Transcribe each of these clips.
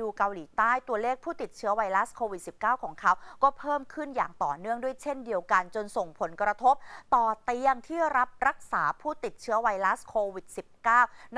ดูเกาหลีใต้ตัวเลขผู้ติดเชื้อไวรัสโควิด -19 ของเขา ก็เพิ่มขึ้นอย่างต่อเนื่องด้วยเช่นเดียวกันจนส่งผลกระทบ ต่อเตียงที่รับรักษาผู้ติดเชื้อไวรัสโควิด -19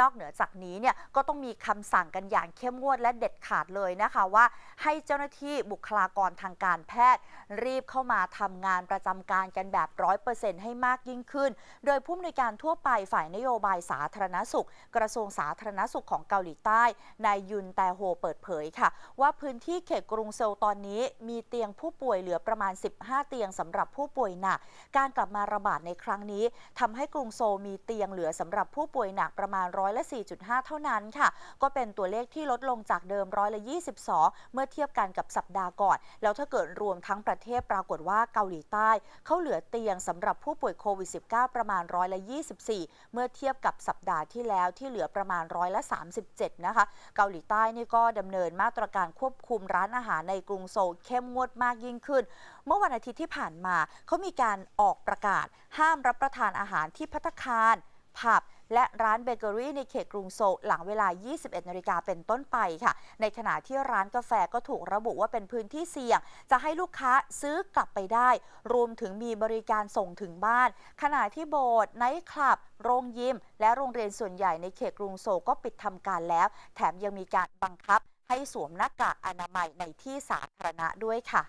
นอกเหนือจากนี้เนี่ยก็ต้องมีคำสั่งกันอย่างเข้มงวดและเด็ดขาดเลยนะคะว่าให้เจ้าหน้าที่บุคลากรทางการแพทย์ รีบเข้ามาทำงานประจำการกันแบบ 100%ให้มากยิ่งขึ้น โดยผู้อำนวยการทั่วไปฝ่ายนโยบายสาธารณสุข กระทรวงสาธารณสุขของเกาหลีใต้นายยุนแตโฮเปิดเผยค่ะ ว่าพื้นที่เขตกรุงเซลตอนนี้มีเตียงผู้ป่วยเหลือประมาณ 15 เตียงสำหรับผู้ป่วยหนัก การกลับมาระบาดในครั้งนี้ทำให้กรุงโซลมีเตียงเหลือสำหรับผู้ป่วยหนักประมาณร้อยละ 4.5 เท่านั้นค่ะ ก็เป็นตัวเลขที่ลดลงจากเดิมร้อยละ 22 เมื่อเทียบกันกับสัปดาห์ก่อน แล้วถ้าเกิดรวมทั้งประเทศปรากฏว่าเกาหลีใต้ เขาเหลือเตียงสำหรับผู้ป่วยโควิด -19 ประมาณร้อยละ 24 เมื่อเทียบกับสัปดาห์ที่แล้วที่เหลือประมาณร้อยละ 37 นะคะ เกาหลีใต้นี่ก็ดำเนินมาตรการควบคุมร้านอาหารในกรุงโซลเข้มงวดมากยิ่งขึ้น เมื่อวันอาทิตย์ที่ผ่านมา เขามีการออกประกาศ ห้ามรับประทานอาหารที่พัตคาร ผับ และร้านเบเกอรี่ในเขตกรุงโซลหลังเวลา 21 นาฬิกาเป็นต้นไปค่ะ ในขณะที่ร้านกาแฟก็ถูกระบุว่าเป็นพื้นที่เสี่ยง จะให้ลูกค้าซื้อกลับไปได้ รวมถึงมีบริการส่งถึงบ้าน ขณะที่โบสถ์ไนท์คลับ โรงยิม และโรงเรียนส่วนใหญ่ในเขตกรุงโซลก็ปิดทำการแล้ว แถมยังมีการบังคับให้สวมหน้ากากอนามัยในที่สาธารณะด้วยค่ะ